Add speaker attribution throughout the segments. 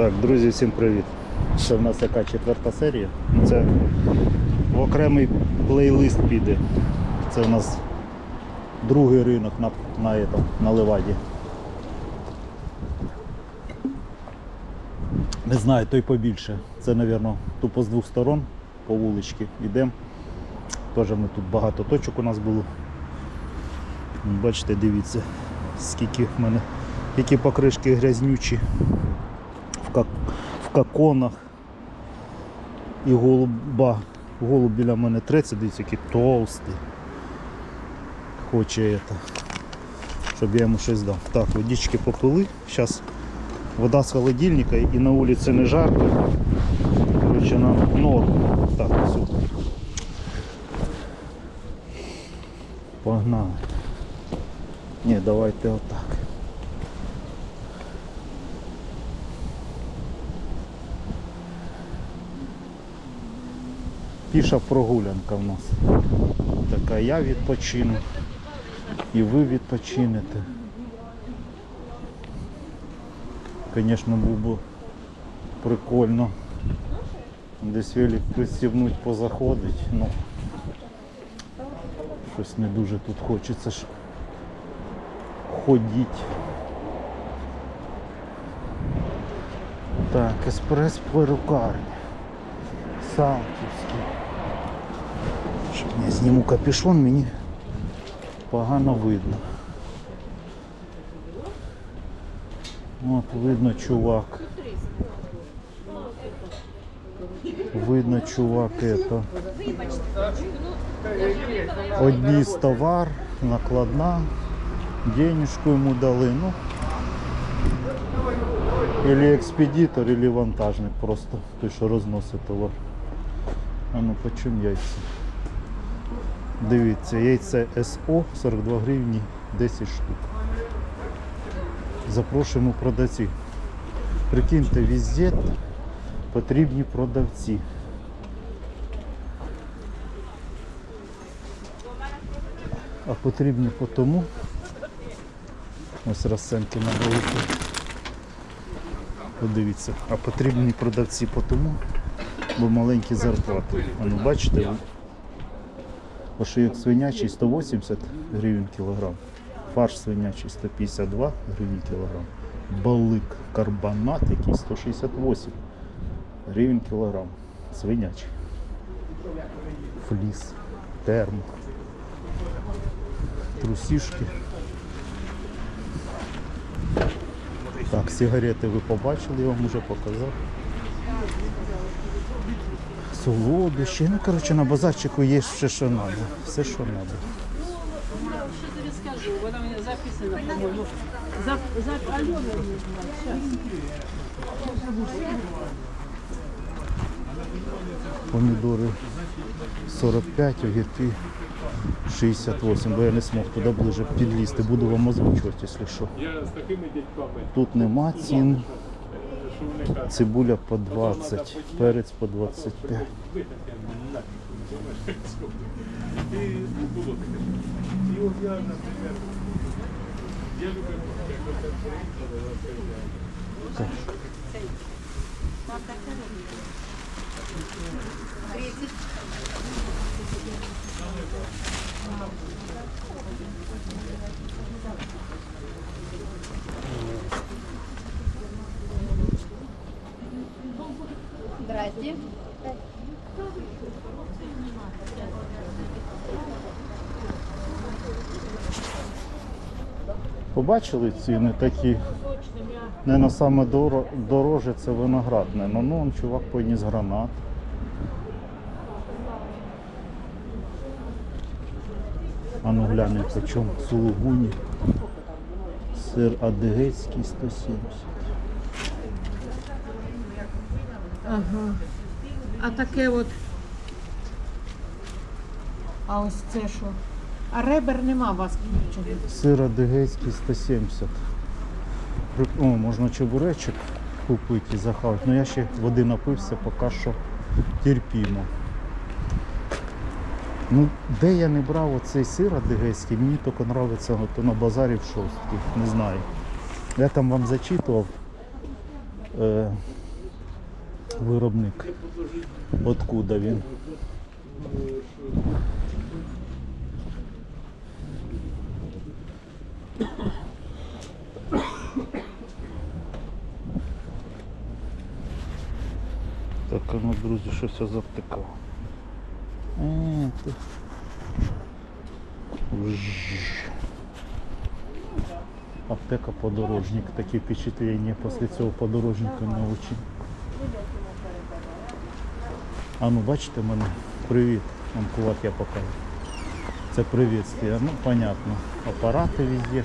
Speaker 1: Так, друзі, всім привіт. Це в нас яка четверта серія. Це в окремий плейлист піде. Це у нас другий ринок на, на, этом, на Леваді. Не знаю, той побільше. Це, мабуть, тупо з двох сторон по вуличці йдемо. Теж ми тут багато точок у нас було. Бачите, дивіться, скільки в мене, які покришки грязнючі в, как, в каконах. І голуба. Голуб біля мене треться, дивіться, який толстий. Хоче это, щоб я йому щось дав. Так, водички попили. Зараз вода з холодильника і на вулиці не жарко. Короче, на норм. Так, все. Погнали. Ні, давайте отак. Піша прогулянка в нас. Така я відпочину. І ви відпочинете. Звісно, був би прикольно. Десь велик пристібнуть, позаходить, ну щось не дуже тут хочеться ж ходити. Так, еспрес перукарня. Салтівський. Я зніму капюшон, мені погано видно. От видно чувак. Видно чувак это. Одніс товар, накладна, денежку йому дали. Ну, Или експедитор, или вантажник просто, той, що розносить товар. А ну по чому яйця? Дивіться, яйце СО 42 гривні 10 штук. Запрошуємо продавців. Прикиньте, везде потрібні продавці. А потрібні по тому. Ось розценки на великі. Подивіться, а потрібні продавці по тому, бо маленькі зарплати. А ну бачите, ошийок свинячий 180 гривень кілограм, фарш свинячий 152 гривень кілограм, балик карбонат, який 168 гривень кілограм, свинячий, фліс, термо, трусішки. Так, сигарети ви побачили, я вам вже показав. Солодощі. Ну, коротше, на базарчику є все, що треба. Все, що треба.
Speaker 2: Что тебе скажу? За, за.
Speaker 1: Помідори 45, огірки 68, бо я не змог туди ближе підлізти. Буду вам озвучувати, якщо що. Тут нема цін. Цибуля по 20, перець по 25.
Speaker 3: ви таке нафіг.
Speaker 4: 200.
Speaker 1: Побачили ціни такі. Не на саме дороже це виноградне. Ну, ну он чувак поніс гранат. А ну глянь, по чому сулугуні. Сир адигейський 170.
Speaker 2: Ага. А таке от. А ось це що? А ребер нема у вас включених.
Speaker 1: Сир адигейський 170. О, можна чебуречок купити і захавати. Ну я ще води напився, поки що терпімо. Ну, де я не брав оцей сир адигейський, мені тільки подобається от на базарі в шостій. Не знаю. Я там вам зачитував. е, виробник. Откуда він? Так, а ну, друзі, щось я завтикав. Е, ти. Вжж. Аптека подорожник. Такі впечатлення після цього подорожника не очень. А ну бачите мене? Привіт. Вам кулак я покажу. Це приветствие. Ну, понятно. Апарати везде.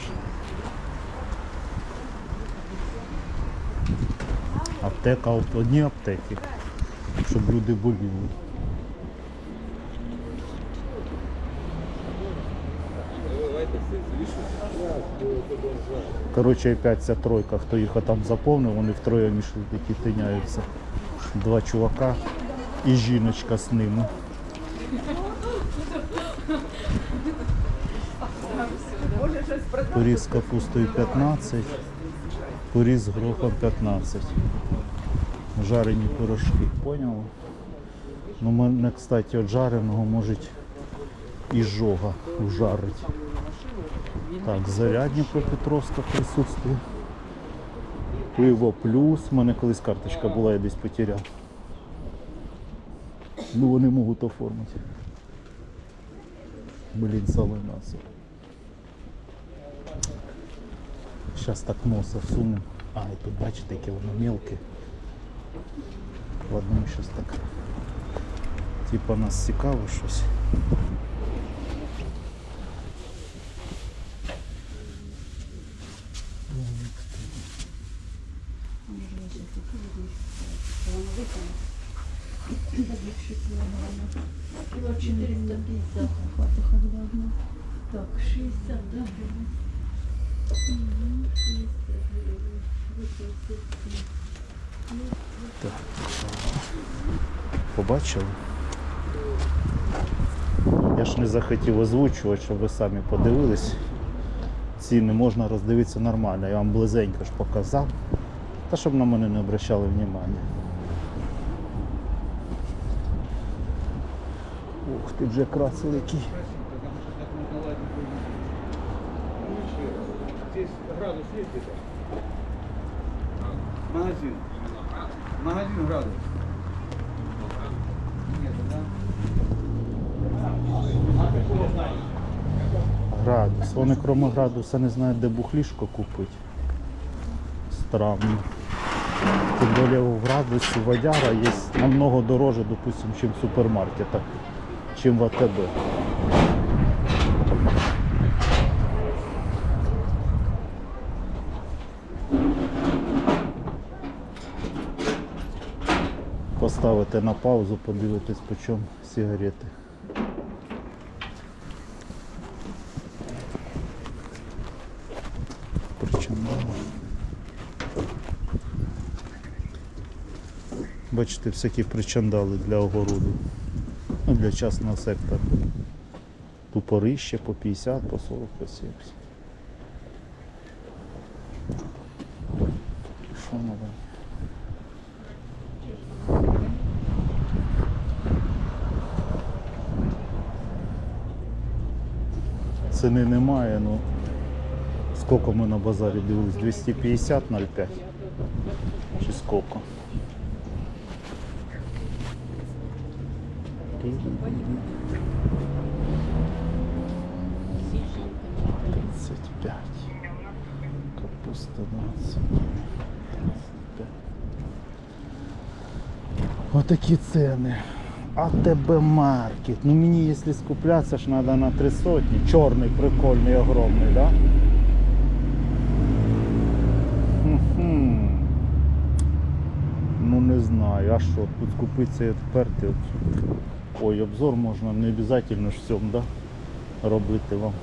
Speaker 1: Аптека, одні аптеки, щоб люди боліли. Коротше, опять ця тройка, хто їх там заповнив, вони втроє мішли, які тиняються. Два чувака і жіночка з ними. Поріз з капустою 15, поріз з горохом 15. Жарені пирожки, поняли? Ну, мене, кстати, от жареного можуть і жога вжарить. Так, зарядні Петровська присутствує. Пиво плюс. У мене колись карточка була, я десь потеряв. Ну вони можуть оформити. Блін, саме насо. Зараз так носа всунем. А, і тут бачите, яке воно мелке. Ладно, ми зараз так. Типа нас цікаво щось.
Speaker 2: 87.
Speaker 1: Побачили? Я ж не захотів озвучувати, щоб ви самі подивились. Ціни можна роздивитися нормально. Я вам близенько ж показав. Та щоб на мене не обращали внимання. Ух ти, вже красив який.
Speaker 3: Здесь градус есть где-то? Магазин. Магазин градус. Нет, да?
Speaker 1: Градус. Вони крім градуса не знають, де бухлішко купити. Странно. Тим більше в градусі водяра є намного дороже, допустим, чим в супермаркетах, чим в АТБ. Поставити на паузу, подивитись, по чому сигарети. Причандали. Бачите, всякі причандали для огороду. Ну, для частного сектора. Тупорище по 50, по 40, по 70. Що нове? Ціни немає, ну скільки ми на базарі дивились? 250 0,5 чи скільки? Тридцать пять. Капуста 20. 35. Отакі ціни. АТБ маркет. Ну мені, якщо скуплятися ж треба на три сотні. Чорний, прикольний, огромний, да? Ну не знаю, а що, тут купитися і відперти. Ой, обзор можна, не обов'язково ж всьому, да? Робити вам.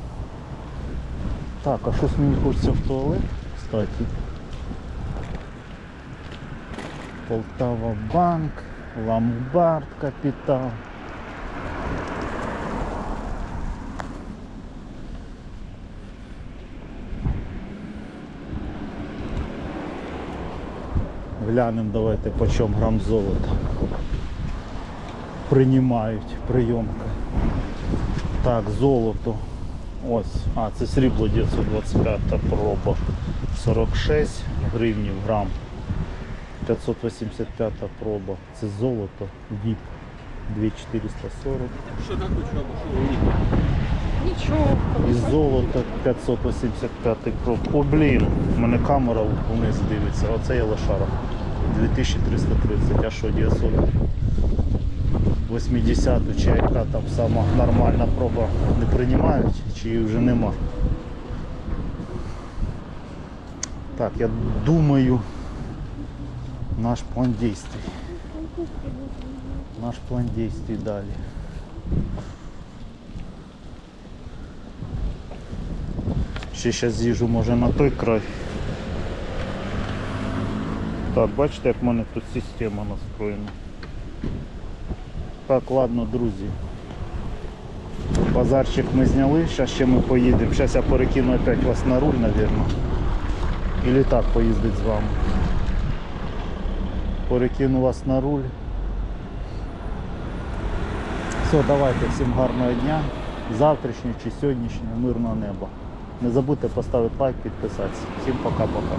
Speaker 1: Так, а щось мені хочеться в туалет, кстати. Полтава банк, ломбард капітал. глянемо, давайте по чому грам золота. Приймають прийомки. Так, золото. Ось, а, це срібло 925 проба. 46 гривнів грам. 585 проба. Це золото, ВІП 2440.
Speaker 3: Що на точно, що ви
Speaker 2: Нічого.
Speaker 1: І золото 585 проб. О, блін, у мене камера вниз дивиться. Оце я лошара. 2330, а що 900? 80 чи яка там сама нормальна проба не приймають, чи її вже нема. Так, я думаю, наш план действий. Наш план действий далі. Ще зараз з'їжджу може на той край. Так, бачите, як в мене тут система настроєна. Так, ладно, друзі. Базарчик ми зняли, зараз ще ми поїдемо. Зараз я перекину опять вас на руль, напевно. Или так поїздить з вами. Перекину вас на руль. Все, давайте, всім гарного дня. Завтрашнього чи сьогоднішнього мирного неба. Не забудьте поставити лайк, підписатися. Всім пока-пока.